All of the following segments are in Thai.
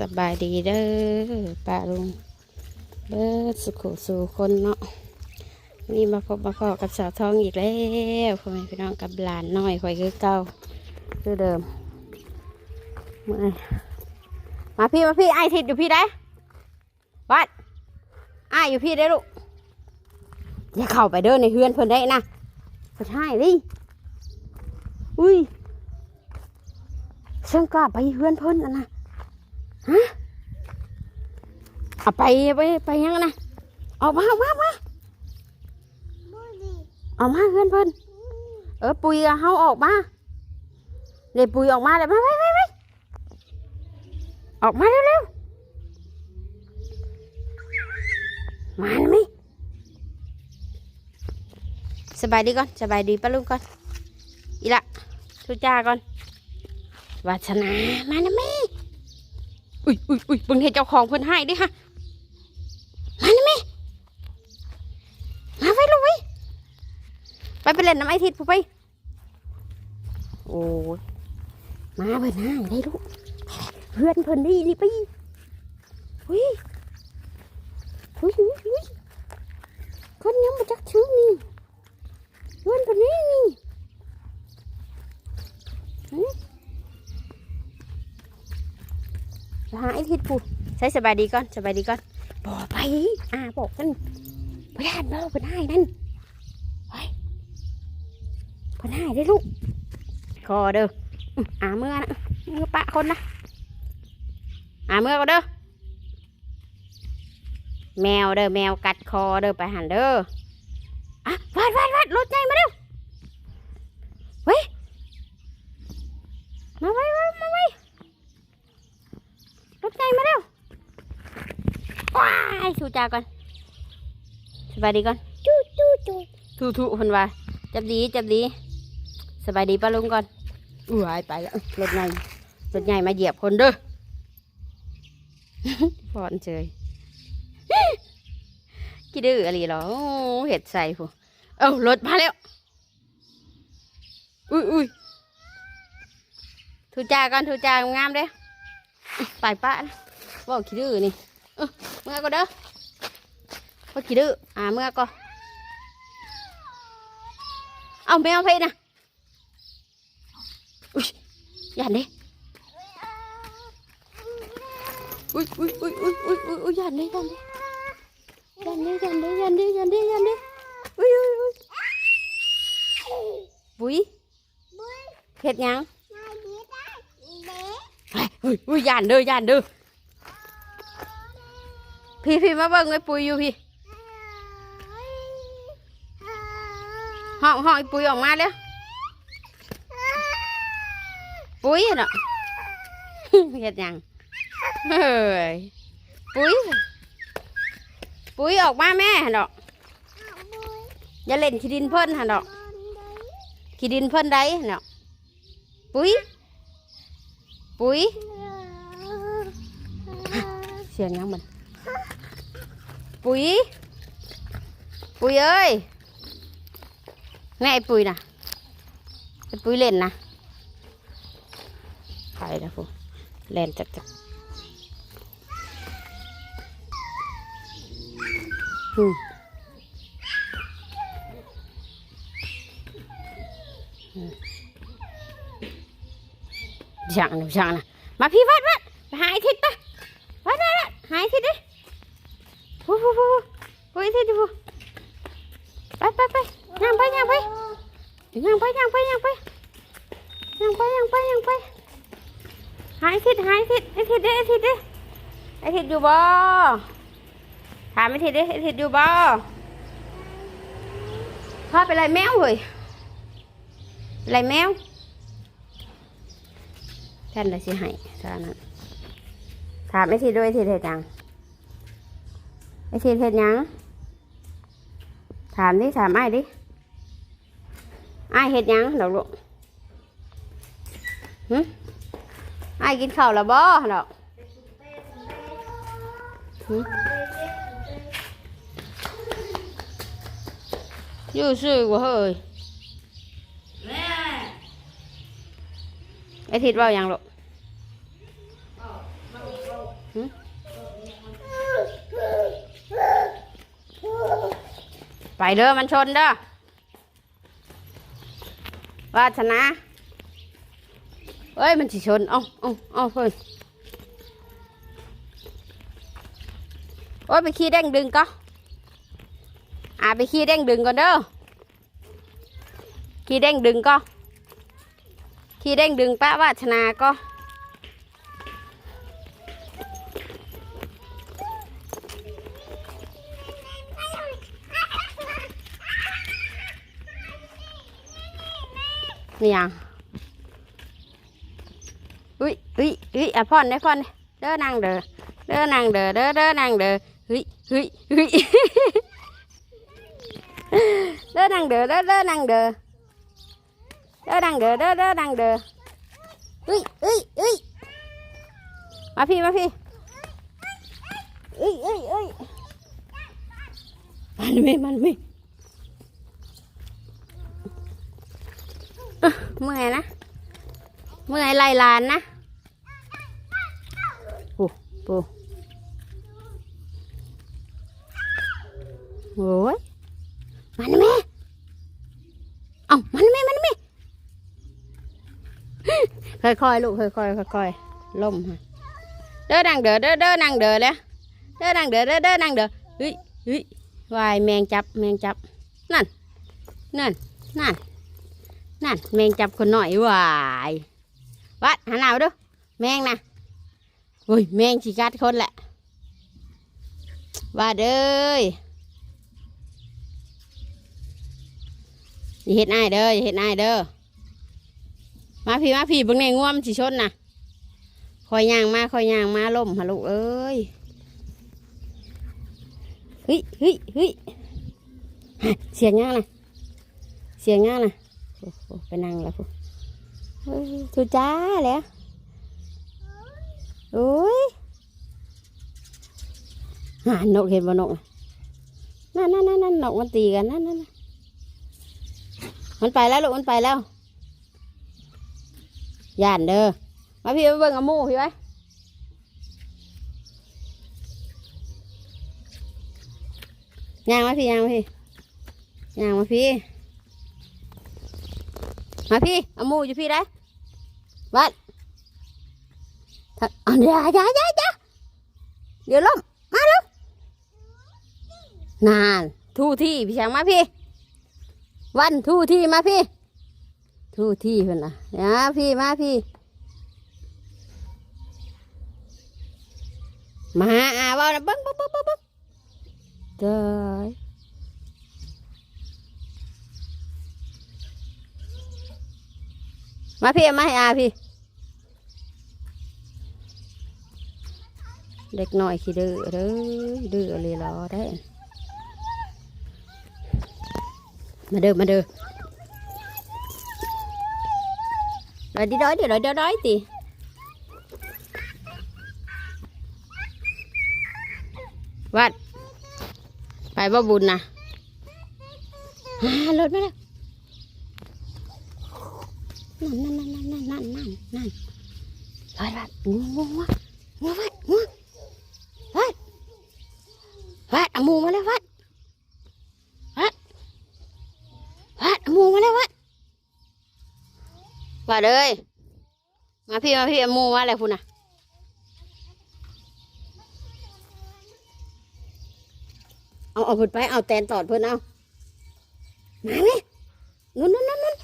สบายดีเด้อป้าลุงเบิดสุขสู่คนเนาะนี่มาพบมาพอกับสาวทองอีกแล้วพ่อแม่พี่น้องกับหลานน้อยคอยคือเก่าคือเดิมมื่อยมาพี่มาพี่ไอทิดอยู่พี่ได้วัดไออยู่พี่ได้ลูกอย่าเข้าไปเด้อในเฮือนเพิ่นได้นะเพิ่นให้ดิอุ้ยเชิงกล้าไปเฮือนเพิ่นอะนะ ฮะเอาไปไปไปยังนะออกมาออกมาออกมาออกมาเพื่อนเพื่อนเออปุยเอาเฮาออกมาเดี๋ยวปุยออกมาเลยมาไปไปไปออกมาเร็วเร็วมาแล้วไหมสบายดีก่อนสบายดีป้าลุงก่อนอีละทุจ้าก่อนวาสนามานะแม่ อุ้ยอุ้ยอุ้ยเบิ่งเห็นเจ้าของเพิ่นให้ดิฮะมานี่แม่มาไปลูกไปไปไปเล่นน้ำไอทิดผู้ไปโอ้ยมาเพิ่นให้ได้ลูกเพื่อนเพิ่นได้นี่ไปอุ้ยอุ้ยอุ้ยอุ้ยคนยังมาจักชื่อนี่เพื่อนเพิ่นนี่นี่ หาไอ้ทิดปูใช้สบายดีก่อนสบายดีก่อนบอกไปอ่าบอกกันพยานเราเป็นให้นั่นไปเป็นให้ได้ลูกคอเด้ออ่าเมื่อนะเมื่อปะคนนะอ่าเมื่อก็เด้อแมวเด้อแมวกัดคอเด้อไปหันเด้ออะวาดวาดวาดรถใจมาเด้อเว้ยมาไว้ไว้มาไว้ รถไฟมาเร็วว้ายชูจาก่อนสบายดีก่อนจู้จู้จู้ทูทูคนว่าจับดีจับดี สบายดีป้าลุงก่อนอุ้ยไปแล้วรถใหญ่รถใหญ่มาเหยียบคนเด้อฟอนเฉยกี่ดื้ออะไรหรอโอ้เห็ดใส่ผู้เอ้ารถมาแล้วอุ้ยอุ้ยทูจาก่อนทูจากามๆเด้อไปป้าบอกขี้ดื้อนี่ mưa con đỡ, có chỉ đự à mưa con. Ông bé ông phê nè. Ui dàn đi. Ui ui ui ui ui ui ui dàn đi dàn đi. Dàn đi dàn đi dàn đi dàn đi dàn đi. Ui ui ui. Vui thiệt nhang. Ui ui dàn đưa dàn đưa. พี่พี่มาเบิ่งไอ้ปุยอยู่พี่ห้องห้องไอ้ปุยออกมาแล้วปุยเนาะเฮ็ดยังเฮ้ยปุยปุยออกมาแม่หั่นดออย่าเล่นขี้ดินเพิ่นหั่นดอขี้ดินเพิ่นได้หั่นดอปุยปุยเสียงยังมัน ปุ๋ย ปุ๋ยเอ้ยแม่ไอ้ปุ๋ยนะไอ้ปุ๋ยเล่นนะไปแล้วพูเล่นจักจักอืมช่างนะช่างนะมาพี่วัดวัดหาไอ้ทิศปะวัดวัดหาไอ้ทิศดิ ฟูฟูฟูฟูไอ้ทิศดิฟูไปไปไปย่างไปย่างไปย่างไปย่างไปย่างไปย่างไปย่างไปย่างไปหาไอ้ทิศหาไอ้ทิศไอ้ทิศดิไอ้ทิศดิไอ้ทิศอยู่บ่ถามไอ้ทิศดิไอ้ทิศอยู่บ่พ่อเป็นไรแมวเหรอเป็นไรแมวท่านเลยสิให้เท่านั้นถามไอ้ทีด้วยไอ้ทีเดหยัง อ้ทีเฮ็ดหยัง ถามดิถามไอ้ดิไอ้เฮ็ดหยังเดอกลูกหึไอ้กินข้าวแล้วบ่ดอกหึอยู่ซื่อบ่เฮ้ยไอ้ทิดว่ายังลูก ไปเด้อมันชนเด้อวาชนะเอ้ยมันสิชน เอ้าเอ้าเอ้าเพิ่นโอ้ยไปขี้เด้งดึงก็อ่าไปขี้เด้งดึงก่อนเด้อขี้เด้งดึงก็ขี้เด้งดึงป้าวาชนาก็ นี่ยังอุ้ยอุ้ยอุ้ยอะพ่อนได้พ่อนเด้อนางเด้อเด้อนางเด้อเด้อเด้อนางเด้อเฮ้ยเฮ้ยเฮ้ยเด้อนางเด้อเด้อเด้อนางเด้อเด้อนางเด้อเด้อเด้อนางเด้อเฮ้ยเฮ้ยเฮ้ยมาพี่มาพี่เอ้ยเอ้ยเอ้ยมันไม่มันไม่ เมื่อยนะ เมื่อยไล่ลานนะปูปูโอ้ยมันแม่เอ้ามันแม่มันแม่ค่อยๆลูกค่อยๆค่อยๆล่มฮะเด้อนังเด้อเด้อเด้อนังเด้อเลยเด้อนังเด้อเด้อเด้อนังเด้อเฮ้ยเฮ้ยวายแมงจับแมงจับนั่นนั่นนั่น นั่นแมงจับคนหน่อยวายวัดหันหน้ามาดูแมงนะโอ้ยแมงฉีกัดคนแหละว่าเด้ยอย่าเห็ดนายเด้ออย่าเห็ดนายเด้อมาพี่มาพี่เบิ่งในง่วมนสิชนนะคอยย่างมาคอยย่างมาล่มฮะลูกเอ้ยเฮ้ยเฮ้ยเฮ้ยเสียงย่างนะเสียงย่างนะ ไปนั่งแล้วพูทูจ้าแล้วโอ้ยหานกเห็นบ่นกน่ะนั่นนั่นนั่นนั่นนกมันตีกันนั่นนั่นมันไปแล้วลูกมันไปแล้วย่านเด้อมาพี่มาเบิ่งเอามูพี่ไว้ย่างมาพี่ย่างมาพี่ย่างมาพี่ มาพี่เอาหมูอยู่พี่ได้วัดถ้าอันเดียวอย่าอย่าอย่าเดี๋ยวล้มมาแล้วนานทูที่พี่ช้างมาพี่ วันทูที่มาพี่ ทูที่เพื่อนนะอย่าพี่มาพี่มาหาอาว่านะบิ้งเบิ้งเบิ้งเบิ้งเบิ้งเจ้ย มาพี่มาให้อาพี่ เด็กหน่อยขี้ดื้อเด้อดื้อเลยรอได้ มาเด้อมาเด้อรอยดีร้อยเดี๋ยวร้อยเดี๋ยวร้อยตีวัด ไปบ่บุญนะรถไม่ได้ นั่นนั่นนั่นนั่นนั่นนั่นนั่นวัดวัดงูงูงูงูวัดงูวัดวัดเอามูมาแล้ววัดวัดวัดเอามูมาแล้ววัดวัดเลยมาพี่มาพี่เอามูมาแล้วคุณน่ะเอาเอาเพิ่นไปเอาแตนตอดเพิ่นเอามาไหมนู่นนู่นนู่นนู่น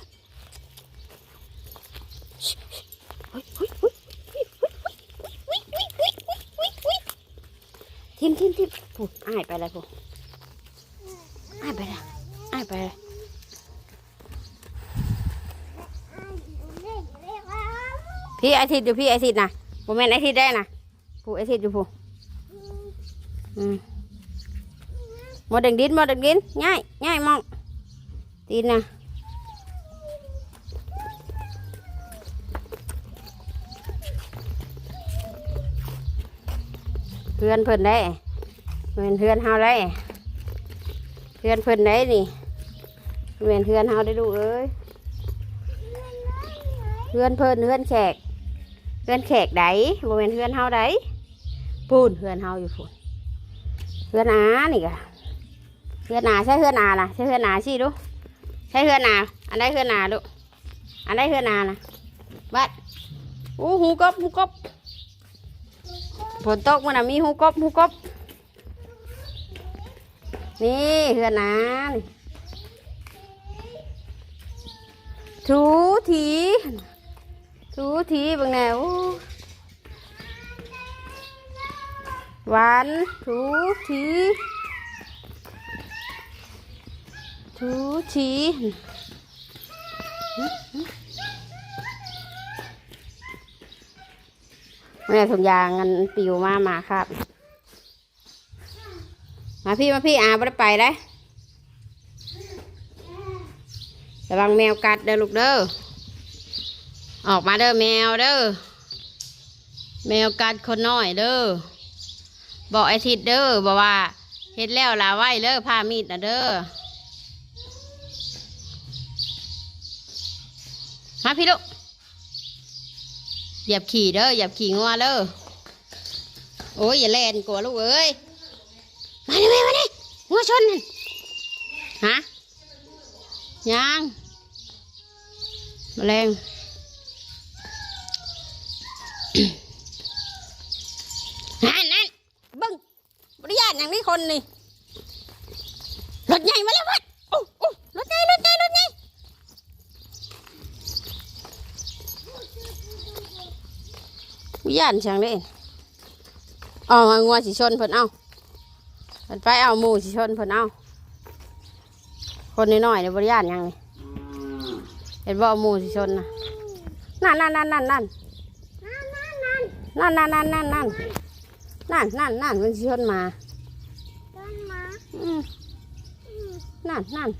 ทิมทิ พูอ้ายไปเลยพูดอ้ายไปเลยอ้ายไปเลยพี่อาทิตย์อยู่พี่อาทิตย์นะผมเป็นอาทิตย์ได้นะผู้อาทิตย์อยู่ผู้อืมมดดังดินมดดังดินง่ายง่ายมองตีนนะเพื่อนเพิ่อนได้ เป็นเพื่อนเฮาได้เพื่อนเพิ่นได้นี่เป็นเพื่อนเฮาได้ดูเอ้ยเพื่อนเพิ่นเพื่อนแขกเพื่อนแขกไดบ่เป็นเพื่อนเฮาไดปูนเฮือนเฮาอยู่พูนเฮือนอานี่กะเฮือนอาใช่เฮือนอาล่ะใช่เฮือนอาสิดูใช่เฮือนอาอันใดเฮือนอาลูกอันใดเฮือนอานะบัดอู้หูกบหูกบฝนตกมันน่ะมีหูกบหูกบ นี่เฮือนานถูทีถูทีบางแนวหวานถูทีถูทีแม่ถุงยางงันปิวมามาครับ มาพี่มาพี่อาไม่ได้ไปเลยระวังแมวกัดเด้อลูกเด้อ ออกมาเด้อแมวเด้อ แมวกัดคนน้อยเด้อ บอกไอทิดเด้อบอกว่าเฮ็ดแล้วลาไว้เด้อผ้ามีดนะเด้อ มาพี่ลูกหยียบขี่เด้อหยียบขี่งัวเด้อ โอ้ยอย่าแลนกลัวลูกเอ้ย มาดิมาดิงัวชนฮะยังแมลงนั่นนั่นบึ้งบริยานอย่างนี้คนนี่รถใหญ่มาแล้ววัดโอ้โอ้รถใหญ่รถใหญ่รถใหญ่วิญญาณช่างเด้เอามางัวสิชนเพิ่นเอา เพิ่นไปเอาหมูสิชนเพิ่นเอาคนน้อยๆเนี่ยบริยานหยังนี่เห็นบ่เอาหมูสิชนนะนั่นนั่นนั่นนั่นนั่นนั่นนั่นนั่นนั่นนั่นนั่นนั่นนั่นมันชนมาต้นไม้อืมนั่นนั่น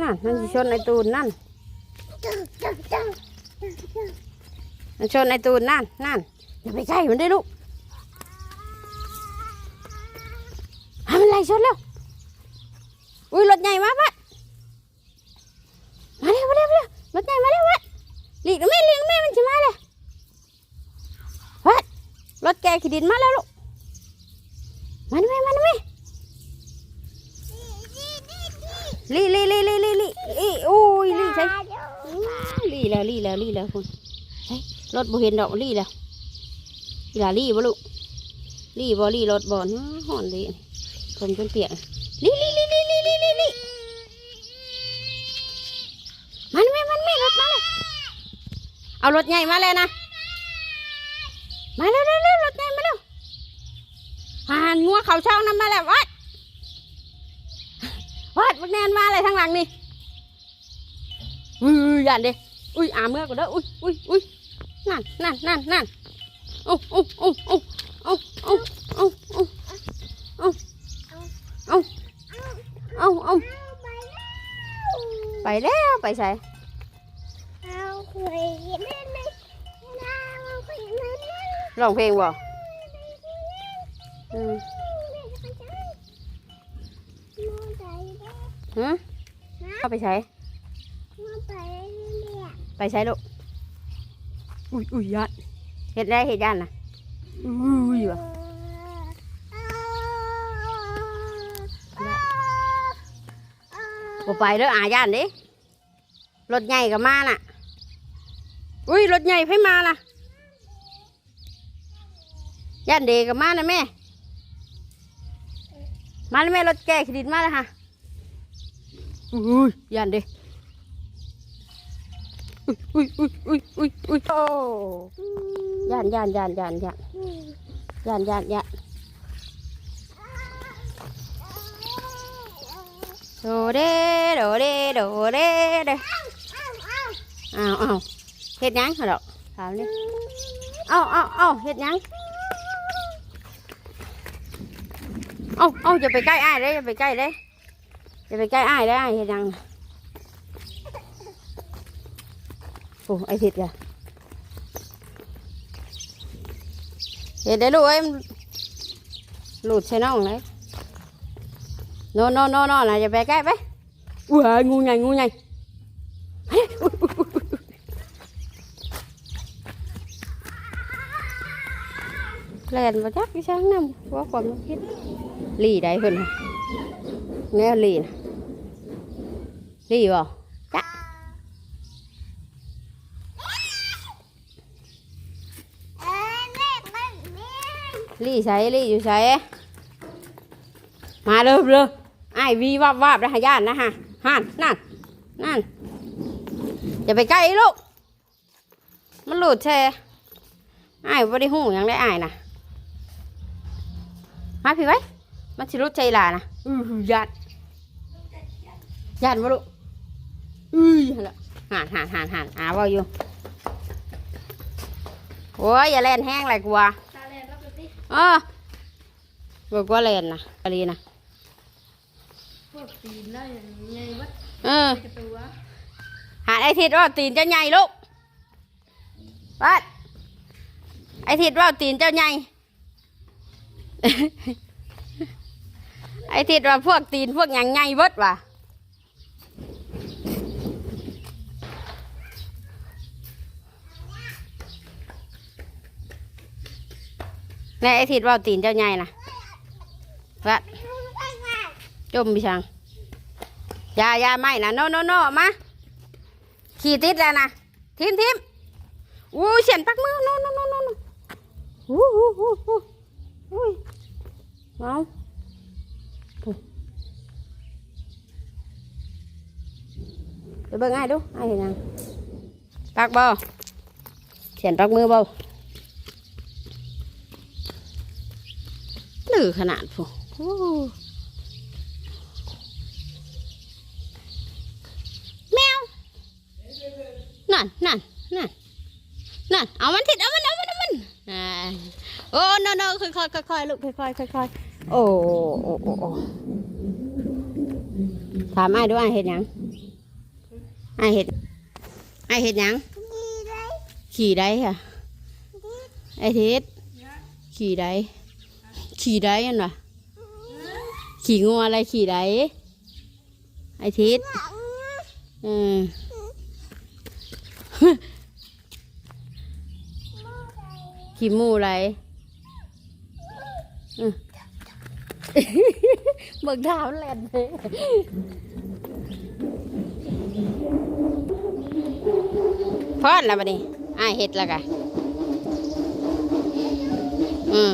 นั่นมันสิชนในตูนนั่นจังจังจังมันชนในตูนนั่นนั่นอย่าไปใกล้มันได้ลูก ทำอะไรชนแล้ว อุ้ยรถใหญ่มาปะมาเร็วมาเร็วมาเร็วรถใหญ่มาเร็ววะหลีกนะแม่หลีกนะแม่มันจะมาเลยวัดรถแกขี่ดินมาแล้วลูกมาหน่อยมาหน่อยดีดีดีลี่ลี่ลี่ลี่ลี่ลี่ลี่อุ้ยลี่ใช่ตาเดียวลี่แล้วลี่แล้วลี่แล้วคุณใช่รถบ่เห็นดอกลี่แล้วอีหลาลี่บ่ลูกลี่บ่ลี่รถบ่อื้อห่อ นลี่ผมจนเปียกลี่ลี่ลี่ลี่ลี่ลี่ลี่ลี่มันไม่มันไม่รถมาเลยเอารถใหญ่มาเลยนะ มาเร็วเร็วเร็วรถใหญ่มาเร็วหานงัวเขาช่องน้ำมาแล้ววัดวัดบักแนนมาเลยทางหลังนี่อุ้ยยันเด้อุ้ยอาเมื่อก็เด้ออุ้ยอุ้ยอุ้ยนั่นนั่นนั่นนั่นโอ้โอ้โอ้โอ้โอ้โอ้โอ้โอ้โอ้โอ้ โอ้โอ้ไปแล้วไปแล้วไปใส่เอาคุยเล่นไหมเอาคุยเล่นไหมร้องเพลงบ่อืมฮะเข้าไปใช้ไปใช้ลูกอุ้ยอุ้ยยันเห็ดได้เห็ดยันนะอุ้ยว่ะ บ่ไปเด้ออาย่านเด้รถใหญ่ก็มาน่ะ อุ้ยรถใหญ่ให้มาล่ะ ย่านเดกับมานะแม่ มาแล้วแม่รถแก่ขดิตมาแล้วค่ะอุ้ยย่านเดอุ้ยอุ้ยอุ้ยอุ้ยอุ้ยโอ้ย่านย่านย่านย่านย่านย่านย่านย่านโดเด้ โดเดโดเดเดอ้าวอ้าวเฮ็ดยังเหรอถามนี่เอ้าเอ้าเอ้าเฮ็ดยังเอาเอาอย่าไปใกล้อ้ายเลยอย่าไปใกล้เลยอย่าไปใกล้อ้ายเลยอ้ายเฮ็ดยังโอ้ไอ้ทิดอะเฮ็ดได้ลูกเอ้ยหลุดใส่น้องเลยโนโนโนโนนะอย่าไปใกล้ไป Ui, ngu nhanh, ngu nhanh Lên vào chắc cái sáng năm Quá còn nó biết. Lì đấy hơn Nghe lì nè. Lì vào. Chắc. Lì sấy, lì chú sấy Mà được được. Ai vi vọp vọp ra hả gian đó hả นคิดลีได้เพิ่นน่ะแน่ลีนะลีบ่จ๊ะเอ้ยแม่มันแม่ลีใช้ลีอยู่ใช้มาเริ่มเลยไอ้ายวีวับวับนะฮะย่านนะฮะฮันนั่นนั่นอย่าไปใกล้ลูก มันหลุดแช่ไอ้ายบ่ได้หูหยังได้ไอ้ายนะมาพี่ไว้มันสิรุดใจหลานะอือหือยัดยัดมาลูกอุ้ยหั่นละหันหันหันหันอาเว่าอยู่โอ้ยอย่าเล่นแห้งเลยกลัวตาแลนแล้วก็ติเออบอกว่าเล่นนะอะไรนะพวก ตีนได้อย่างไงวะเออกระตัวหาไอทิดว่าตีนเจ้าใหญ่ลูกปัดไอทิดว่าตีนเจ้าใหญ่ ไอทิดว่าพวกตีนพวกหยังใหญ่เบิดว่ะนี่ไอทิดว่าตีนเจ้าใหญ่นะปัด จมพี่ช่างอยาอยาไม่นะโนโนโนมาขี่ติดแล้วนะทิมทิมอู้เสียนปักมือโนโนโนโนโนอู้อู้อู้อู้อุ้ยเอาปุ๊บไปเบิ่งไอ้ายดูไอ้ายเห็นยังปักบ่เสียนปักมือบ่หนือขนาดผู้โอ้แมว นั่นนั่นนั่นนั่นเอามันทิดเอามันเอามันเอามันอ่าโอ้ no no ค่อยค่อยค่อยค่อยลูกค่อยค่อยค่อยค่อยโอ้โอ้โอ้ถามไอ้ดูไอ้ายเห็ดยังไอ้เห็ดไอ้เห็ดยังขี่ได้ค่ะไอ้ทิศขี่ได้ขี่ได้ยันวะขี่งัวอะไรขี่ได้ไอ้ทิศอืม ขี้มูไรเบิกดาวแลนเลยพอดแล้วบัดนี้อ้าเฮ็ดแล้วกะอืม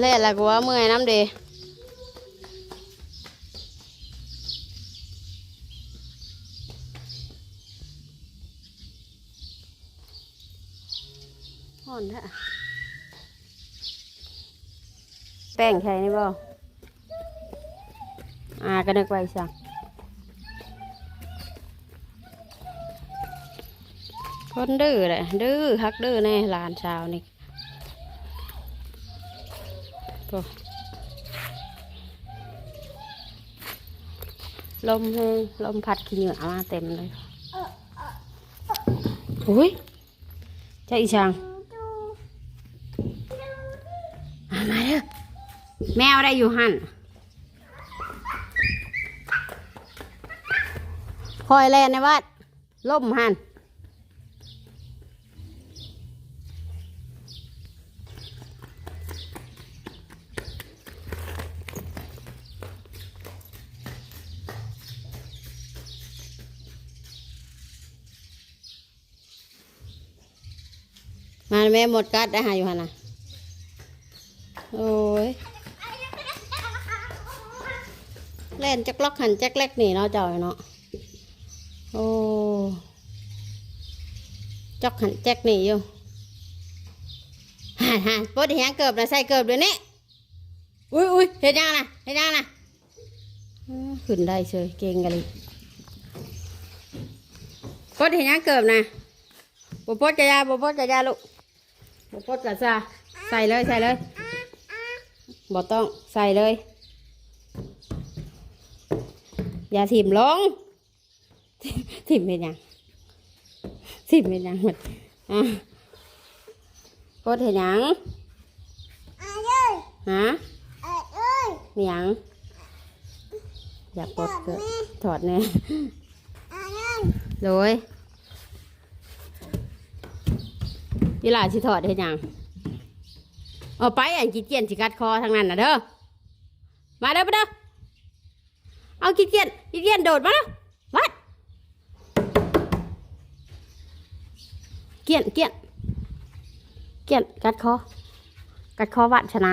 เล่นล้วก็ว่าเมื่อยน้ำเดห่อนแท้แป้งใช่นี่บ่อ่าก็นึกไว้สั่งคนดื้อเลยดื้อฮักดื้อแน่หลานชาวนี่ ลมแห้งลมพัดขี้เหงื่อมาเต็มเลยโอ้ยใจอีช่างมามาเด้อแมวได้อยู่หันคอยแลนในวัดล่มหัน มาแม่หมดกัดได้หาอยู่หันนะโอ้ยเล่นจักล็อกหันจักเล็กนี่เนาะเจ้าเนาะโอ้จักหันจักนี่อยู่หันหันปดเหียงเกิบนะใส่เกิบเดี๋ยวนี้อุ้ยอุ้ยเห็นยังนะเห็นยังนะขึ้นได้เฉยเก่งกันเลยปดเห็นยังเกิบนะบปดกะยาบปดกะยาลูก บปดกะซาใส่เลยใส่เลยบ่ต้องใส่เลย อย่าถิ่มลง ถิ่มเป็นหยังถิ่มเป็นหยังหมดอะโคตรเห็นหยังอะเอ้ยฮะเอ้ยเอ้ยมีหยังอยากปลดเกิดถอดแน่อันนั้นโดย พี่หลาสิถอดเฮ็ดหยังเอาไปอันกิเกียนสิกัดคอทางนั้นน่ะเด้อมาเด้อมาเด้อเอากิเกียนกิเกียนโดดมาเด้อวัดเกียนเกียนเกียนกัดคอกัดคอวัดชนะ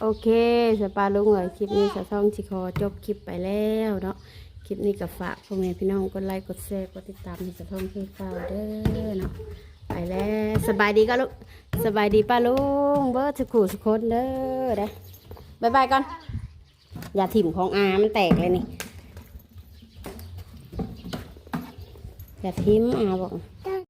โอเคสปาลุงเอ๋ยคลิปนี้สะท้องสิคอจบคลิปไปแล้วเนาะ ลิปนี้กับฝากพ่อแม่พี่น้องกดไลค์กดแชร์กดติดตามให้สะท้องเพื่เก่าเด้อเนาะไปแล้วสบายดีก็ลูกสบายดีป้าลุงเบิร์ดสุขุสุขคนเด้อเด้บายบายก่อน อย่าถิ่มของอามันแตกเลยนี่ อย่าทิมอาบอก